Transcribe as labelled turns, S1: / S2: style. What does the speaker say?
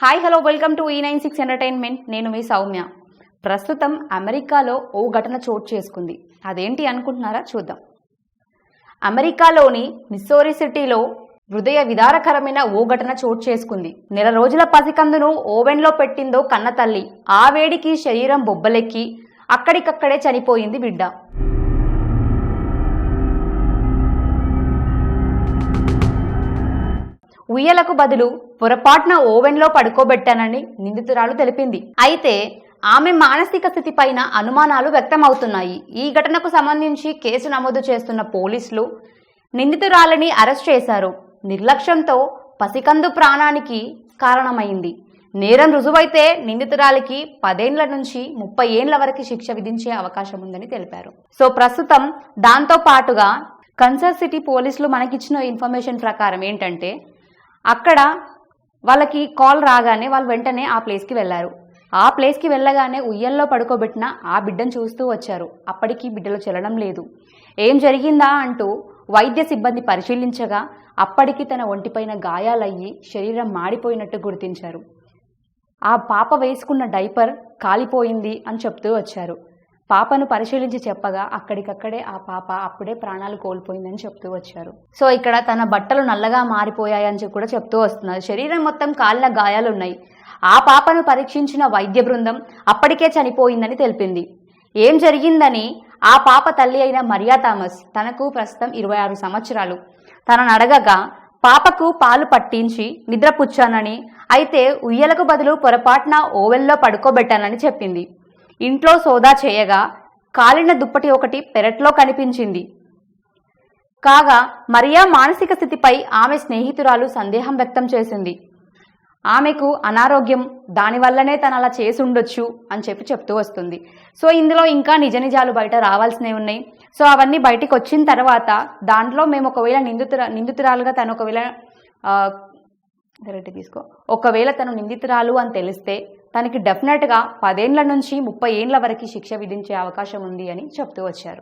S1: Hi hello welcome to ఈ nine six entertainment నేను మీ సౌమ్య. ప్రస్తుతం అమెరికాలో ఓ ఘటన చోటు చేసుకుంది. అదేంటి అనుకుంటున్నారా? చూద్దాం. అమెరికాలోని మిస్సోరి సిటీలో హృదయ విదారకరమైన ఓ ఘటన చోటు చేసుకుంది. నెల రోజుల పసికందును ఓవెన్లో పెట్టిందో కన్న తల్లి. ఆ వేడికి శరీరం బొబ్బలెక్కి అక్కడికక్కడే చనిపోయింది బిడ్డ. ఉయ్యలకు బదులు పొరపాటున ఓవెన్లో పడుకోబెట్టానని నిందితురాలు తెలిపింది. అయితే ఆమె మానసిక స్థితిపైన అనుమానాలు వ్యక్తమవుతున్నాయి. ఈ ఘటనకు సంబంధించి కేసు నమోదు చేస్తున్న పోలీసులు నిందితురాలిని అరెస్ట్ చేశారు. నిర్లక్ష్యంతో పసికందు ప్రాణానికి కారణమైంది. నేరం రుజువైతే నిందితురాలికి పదేండ్ల నుంచి ముప్పై ఏండ్ల వరకు శిక్ష విధించే అవకాశం ఉందని తెలిపారు. సో ప్రస్తుతం దాంతో పాటుగా కన్సర్ సిటీ పోలీసులు మనకిచ్చిన ఇన్ఫర్మేషన్ ప్రకారం ఏంటంటే అక్కడ వాళ్ళకి కాల్ రాగానే వాళ్ళు వెంటనే ఆ ప్లేస్కి వెళ్ళారు. ఆ ప్లేస్కి వెళ్ళగానే ఉయ్యల్లో పడుకోబెట్టిన ఆ బిడ్డను చూస్తూ వచ్చారు. అప్పటికి బిడ్డలో చెల్లడం లేదు. ఏం జరిగిందా అంటూ వైద్య సిబ్బంది పరిశీలించగా అప్పటికి తన ఒంటిపైన గాయాలయ్యి శరీరం మాడిపోయినట్టు గుర్తించారు. ఆ పాప వేసుకున్న డైపర్ కాలిపోయింది అని చెప్తూ వచ్చారు. పాపను పరిశీలించి చెప్పగా అక్కడికక్కడే ఆ పాప అప్పుడే ప్రాణాలు కోల్పోయిందని చెప్తూ వచ్చారు. సో ఇక్కడ తన బట్టలు నల్లగా మారిపోయాయని చెప్పి కూడా చెప్తూ వస్తున్నారు. శరీరం మొత్తం కాలిన గాయాలు ఉన్నాయి ఆ పాపను పరీక్షించిన వైద్య బృందం అప్పటికే చనిపోయిందని తెలిపింది. ఏం జరిగిందని ఆ పాప తల్లి అయిన మరియా థామస్ తనకు ప్రస్తుతం ఇరవై ఆరు సంవత్సరాలు. తనను అడగగా పాపకు పాలు పట్టించి నిద్రపుచ్చానని అయితే ఉయ్యలకు బదులు పొరపాటున ఓవెల్లో పడుకోబెట్టానని చెప్పింది. ఇంట్లో సోదా చేయగా కాలిన దుప్పటి ఒకటి పెరట్లో కనిపించింది. కాగా మరియా మానసిక స్థితిపై ఆమె స్నేహితురాలు సందేహం వ్యక్తం చేసింది. ఆమెకు అనారోగ్యం దానివల్లనే తను అలా చేసి ఉండొచ్చు అని చెప్పి చెప్తూ వస్తుంది. సో ఇందులో ఇంకా నిజ నిజాలు బయట రావాల్సినవి ఉన్నాయి. సో అవన్నీ బయటికి వచ్చిన తర్వాత దాంట్లో మేము ఒకవేళ నిందితురా నిందితురాలుగా తను ఒకవేళ కరెక్ట్ తీసుకో. ఒకవేళ తను నిందితురాలు అని తెలిస్తే తనకి డెఫినెట్గా పదేండ్ల నుంచి ముప్పై ఏండ్ల వరకు శిక్ష విధించే అవకాశం ఉంది అని చెప్తూ వచ్చారు.